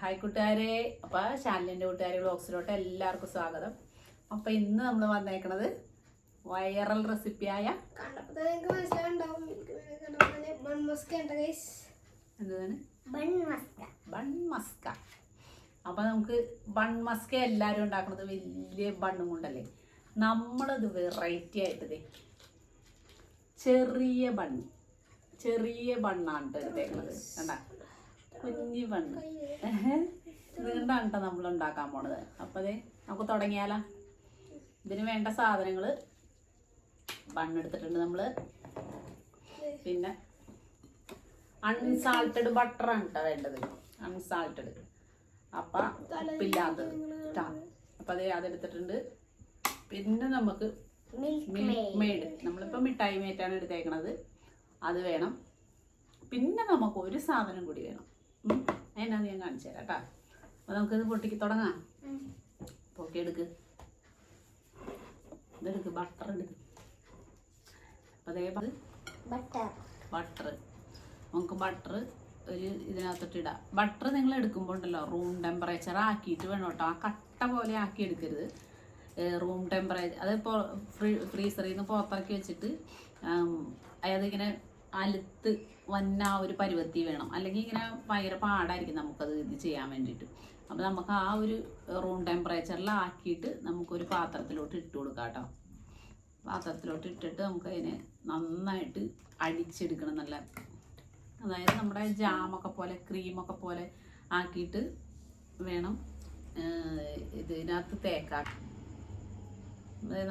Hi കൂട്ടുകാരെ. അപ്പോൾ ചാനലിന്റെ കൂട്ടുകാരെ ബ്ലോഗ്സിലോട്ട് എല്ലാവർക്കും സ്വാഗതം. അപ്പോൾ ഇന്ന് നമ്മൾ വന്നേക്കണത് വൈറൽ റെസിപ്പിയായ മസ്ക അപ്പോൾ നമുക്ക് ബൺ മസ്ക എല്ലാവരും ഉണ്ടാക്കുന്നത് വലിയ ബണ്ണും കൊണ്ടല്ലേ. നമ്മളത് വെറൈറ്റി ആയിട്ട് ചെറിയ ബണ്ണ് ചെറിയ ബണ്ണാണ് എടുത്തേക്കുന്നത് കണ്ട? കുഞ്ഞു മണ്ണ് ഇതുകൊണ്ടാണ് കേട്ടോ നമ്മൾ ഉണ്ടാക്കാൻ പോണത്? അപ്പോൾ അതെ നമുക്ക് തുടങ്ങിയാലോ? ഇതിന് വേണ്ട സാധനങ്ങൾ ബണ്ണെടുത്തിട്ടുണ്ട് നമ്മൾ പിന്നെ അൺസാൾട്ടഡ് ബട്ടറാണ് കേട്ടോ വേണ്ടത്. അൺസാൾട്ടഡ് അപ്പം ഉപ്പില്ലാത്തത്. അപ്പൊ അപ്പം അത് അതെടുത്തിട്ടുണ്ട്. പിന്നെ നമുക്ക് മിൽക്ക് മെയ്ഡ് നമ്മളിപ്പോൾ മിഠായി മേറ്റാണ് എടുത്തേക്കണത്. അത് വേണം. പിന്നെ നമുക്ക് ഒരു സാധനം കൂടി വേണം. ഉം. അതിനാന്ന് ഞാൻ കാണിച്ചു തരാം കേട്ടോ. അപ്പോൾ നമുക്കിത് പൊട്ടിക്ക് തുടങ്ങാം. പൊക്കിയെടുക്ക് ഇതെടുക്ക് ബട്ടർ എടുക്ക് അപ്പോൾ അതേ ബട്ടർ ബട്ടർ നമുക്ക് ബട്ടർ ഒരു ഇതിനകത്തോട്ട് ഇടാം. ബട്ടർ നിങ്ങൾ എടുക്കുമ്പോൾ ഉണ്ടല്ലോ റൂം ടെമ്പറേച്ചർ ആക്കിയിട്ട് വേണം കേട്ടോ. ആ കട്ട പോലെ ആക്കി എടുക്കരുത്. റൂം ടെമ്പറേച്ചർ അത് ഇപ്പോൾ ഫ്രീ ഫ്രീസറിൽ നിന്ന് പുറത്തിറക്കി വെച്ചിട്ട് അതായത് ഇങ്ങനെ അലുത്ത് വന്ന ആ ഒരു പരുവത്തി വേണം. അല്ലെങ്കിൽ ഇങ്ങനെ ഭയങ്കര പാടായിരിക്കും നമുക്കത് ഇത് ചെയ്യാൻ വേണ്ടിയിട്ട്. അപ്പോൾ നമുക്ക് ആ ഒരു റൂം ടെമ്പറേച്ചറിൽ ടെമ്പറേച്ചറിലാക്കിയിട്ട് നമുക്കൊരു പാത്രത്തിലോട്ട് ഇട്ട് കൊടുക്കാം കേട്ടോ. പാത്രത്തിലോട്ട് ഇട്ടിട്ട് നമുക്ക് അതിനെ നന്നായിട്ട് അടിച്ചെടുക്കണം നല്ല. അതായത് നമ്മുടെ ജാമൊക്കെ പോലെ ക്രീമൊക്കെ പോലെ ആക്കിയിട്ട് വേണം ഇതിനകത്ത് തേക്കാൻ.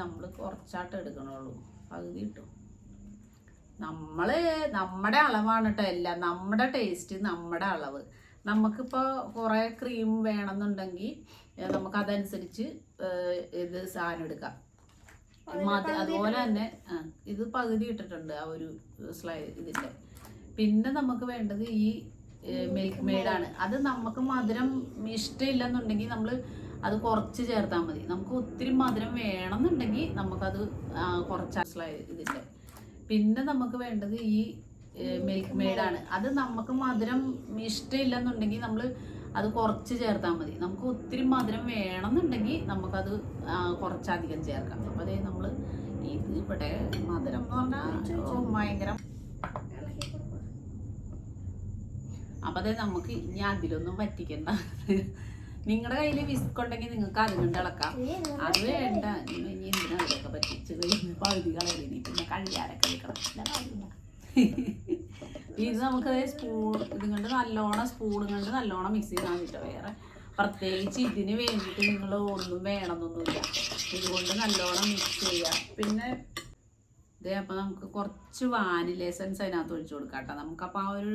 നമ്മൾ കുറച്ചായിട്ട് എടുക്കണുള്ളൂ. പകുതി കിട്ടും നമ്മൾ നമ്മുടെ അളവാണ് കേട്ടോ എല്ലാം. നമ്മുടെ ടേസ്റ്റ് നമ്മുടെ അളവ്. നമുക്കിപ്പോൾ കുറേ ക്രീം വേണമെന്നുണ്ടെങ്കിൽ നമുക്കതനുസരിച്ച് ഇത് സാധനം എടുക്കാം. മതി അതുപോലെ തന്നെ ഇത് പകുതി ഇട്ടിട്ടുണ്ട് ആ ഒരു സ്ലൈ ഇതിന്റെ പിന്നെ നമുക്ക് വേണ്ടത് ഈ മിൽക്ക് മെയ്ഡാണ് അത് നമുക്ക് മധുരം ഇഷ്ടമില്ലെന്നുണ്ടെങ്കിൽ നമ്മൾ അത് കുറച്ച് ചേർത്താൽ മതി. നമുക്ക് ഒത്തിരി മധുരം വേണമെന്നുണ്ടെങ്കിൽ നമുക്കത് കുറച്ച് സ്ലൈ ഇതിന്റെ പിന്നെ നമുക്ക് വേണ്ടത് ഈ മിൽക്ക് മെയ്ഡാണ് അത് നമുക്ക് മധുരം ഇഷ്ടമില്ലെന്നുണ്ടെങ്കിൽ നമ്മൾ അത് കുറച്ച് ചേർത്താൽ മതി. നമുക്ക് ഒത്തിരി മധുരം വേണമെന്നുണ്ടെങ്കിൽ നമുക്കത് കുറച്ചധികം ചേർക്കാം. അപ്പോൾ അതേ നമ്മൾ ഇത് ഇവിടെ മധുരം എന്ന് പറഞ്ഞാൽ ഭയങ്കര. അപ്പോൾ അതേ നമുക്ക് ഇനി അതിലൊന്നും പറ്റിക്കണ്ട. നിങ്ങളുടെ കയ്യിൽ വിസ്ക് ഉണ്ടെങ്കിൽ നിങ്ങൾക്ക് അത് കൊണ്ട് ഇളക്കാം അത് വേണ്ട. ഇനി എന്തിനാ അതിലൊക്കെ പറ്റിച്ച് കഴിഞ്ഞ് പകുതി കളയിനി പിന്നെ ഇത് നമുക്ക് സ്പൂൺ ഇതുകൊണ്ട് നല്ലോണം സ്പൂൺ കൊണ്ട് നല്ലോണം മിക്സ് ചെയ്താൽ മതിട്ടോ വേറെ പ്രത്യേകിച്ച് ഇതിന് വേണ്ടിയിട്ട് നിങ്ങൾ ഒന്നും വേണമെന്നൊന്നുമില്ല. ഇതുകൊണ്ട് നല്ലോണം മിക്സ് ചെയ്യുക പിന്നെ ഇതേ അപ്പോൾ നമുക്ക് കുറച്ച് വാനില എസൻസ് അതിനകത്ത് ഒഴിച്ചു കൊടുക്കാം കേട്ടോ നമുക്കപ്പോൾ ആ ഒരു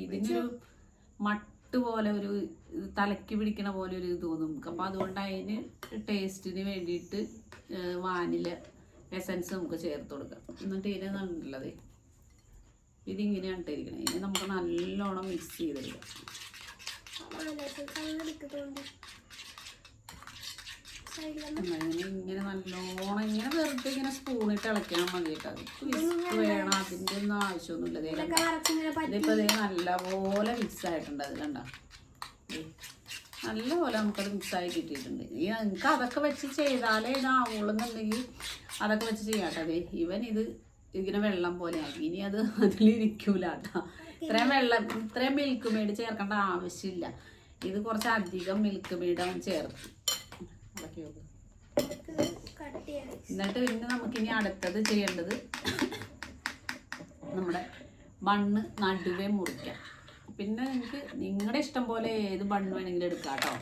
ഇതിനൊരു മട്ട് പോലെ ഒരു തലക്ക് പിടിക്കണ പോലെ ഒരു ഇത് തോന്നും അപ്പോൾ അതുകൊണ്ട് അതിന് ടേസ്റ്റിന് വേണ്ടിയിട്ട് വാനില എസൻസ് നമുക്ക് ചേർത്ത് കൊടുക്കാം എന്നിട്ട് ഇതിനുണ്ടല്ലത് ഇതിങ്ങനെയാണ് ഇട്ടിരിക്കണത് ഇനി നമുക്ക് നല്ലോണം മിക്സ് ചെയ്തെടുക്കാം അങ്ങനെ ഇങ്ങനെ നല്ലോണം ഇങ്ങനെ വെറുതെ ഇങ്ങനെ സ്പൂണിട്ട് ഇളക്കിയാൽ മതി കേട്ടോ. വിസ്ക് വേണം. അതിന്റെ ഒന്നും ആവശ്യമൊന്നുമില്ല. ദേ കണ്ടോ? ഇതിപ്പോ ദേ നല്ലപോലെ മിക്സ് ആയിട്ടുണ്ട് അത് കണ്ട? നല്ലപോലെ നമുക്കത് മിക്സ് ആയി കിട്ടിയിട്ടുണ്ട്. ഈ നിങ്ങൾക്ക് അതൊക്കെ വെച്ച് ചെയ്താലേ ഇതാവുള്ളൂ എന്നുണ്ടെങ്കിൽ അതൊക്കെ വെച്ച് ചെയ്യാട്ടോ അതെ ഇവൻ ഇത് ഇങ്ങനെ വെള്ളം പോലെ ആക്കി. ഇനി അത് അതിലിരിക്കൂല കേട്ടോ. ഇത്രയും വെള്ളം ഇത്രയും മിൽക്ക് മെയ്ഡ് ചേർക്കേണ്ട ആവശ്യമില്ല. ഇത് കുറച്ച് അധികം മിൽക്ക് മെയ്ഡ് അവൻ ചേർത്ത്. ഇളക്കി വെക്കും. എന്നിട്ട് പിന്നെ നമുക്കിനി അടുത്തത് ചെയ്യേണ്ടത് നമ്മുടെ മണ്ണ് നടുവേ മുറിക്കാം. പിന്നെ നിങ്ങൾക്ക് നിങ്ങളുടെ ഇഷ്ടം പോലെ ഏത് ബണ്ണ് വേണമെങ്കിലും എടുക്കാം കേട്ടോ.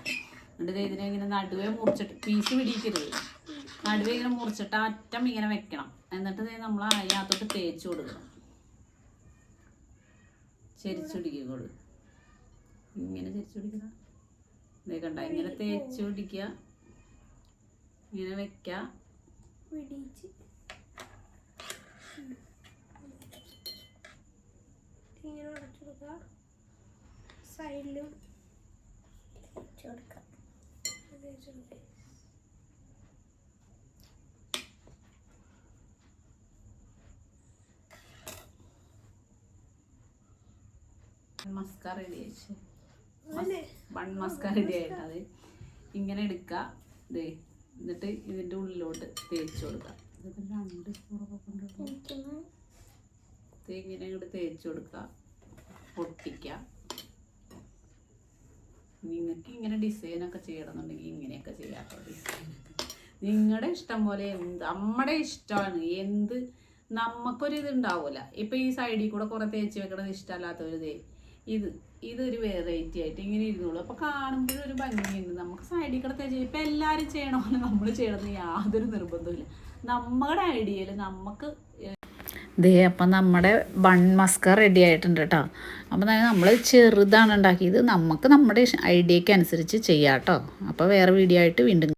എന്നിട്ട് ഇതിനെ ഇങ്ങനെ നടുവേ മുറിച്ചിട്ട് പീസ് പിടിക്കരുത്. നടുവേ ഇങ്ങനെ മുറിച്ചിട്ട് അറ്റം ഇങ്ങനെ വെക്കണം. എന്നിട്ട് നമ്മൾ അതിനകത്തോട്ട് തേച്ച് കൊടുക്കണം. ചെരിച്ചു പിടിക്കോളൂ ഇങ്ങനെ ചെരിച്ചു പിടിക്കുക ഇതേ കണ്ട ഇങ്ങനെ തേച്ച് പിടിക്കുക. ഇങ്ങനെ വെക്ക. പിടിച്ച്. ഇങ്ങനെ ഉടച്ചു കൊടുക്കുക. സൈഡിലും കൊടുക്കാം മസ്ക റെഡി ആയിച്ചു അങ്ങനെ ബൺ ബൺ മസ്ക റെഡി ആയിട്ട് ഇങ്ങനെ എടുക്കുക. എന്നിട്ട് ഇതിന്റെ ഉള്ളിലോട്ട് തേച്ച് ഇതിപ്പോൾ രണ്ട് സ്പൂണൊക്കെ ഇങ്ങനെ അങ്ങോട്ട് തേച്ച് കൊടുക്കുക? പൊട്ടിക്കുക നിങ്ങൾക്ക് ഇങ്ങനെ ഡിസൈനൊക്കെ ചെയ്യണമെന്നുണ്ടെങ്കിൽ ഇങ്ങനെയൊക്കെ ചെയ്യാം ഡിസൈനൊക്കെ നിങ്ങളുടെ ഇഷ്ടം പോലെ എന്ത് നമ്മുടെ ഇഷ്ടമാണ്. എന്ത് നമുക്കൊരു ഇത് ഉണ്ടാവില്ല ഇപ്പം ഈ സൈഡിൽ കൂടെ കുറേ തേച്ച് വെക്കണത് ഇഷ്ടമല്ലാത്തൊരു ദേ ഇത് ഇതൊരു വെറൈറ്റി ആയിട്ട് ഇങ്ങനെ ഇരുന്നുള്ളൂ അപ്പോൾ കാണുമ്പോഴും ഒരു ഭംഗിയുണ്ട്. നമുക്ക് സൈഡിൽ കൂടെ തേച്ച് ഇപ്പം എല്ലാവരും ചെയ്യണമെന്ന് നമ്മൾ ചെയ്യണമെന്ന് യാതൊരു നിർബന്ധമില്ല നമ്മുടെ ഐഡിയയിൽ നമുക്ക് ദേ അപ്പം നമ്മുടെ ബൺ മസ്ക റെഡി ആയിട്ടുണ്ട് കേട്ടോ അപ്പം നമ്മൾ ചെറുതാണ് ഉണ്ടാക്കിയത്. നമുക്ക് നമ്മുടെ ഐഡിയയ്ക്ക് അനുസരിച്ച് ചെയ്യാം കേട്ടോ അപ്പോൾ വേറെ വീഡിയോ ആയിട്ട് വീണ്ടും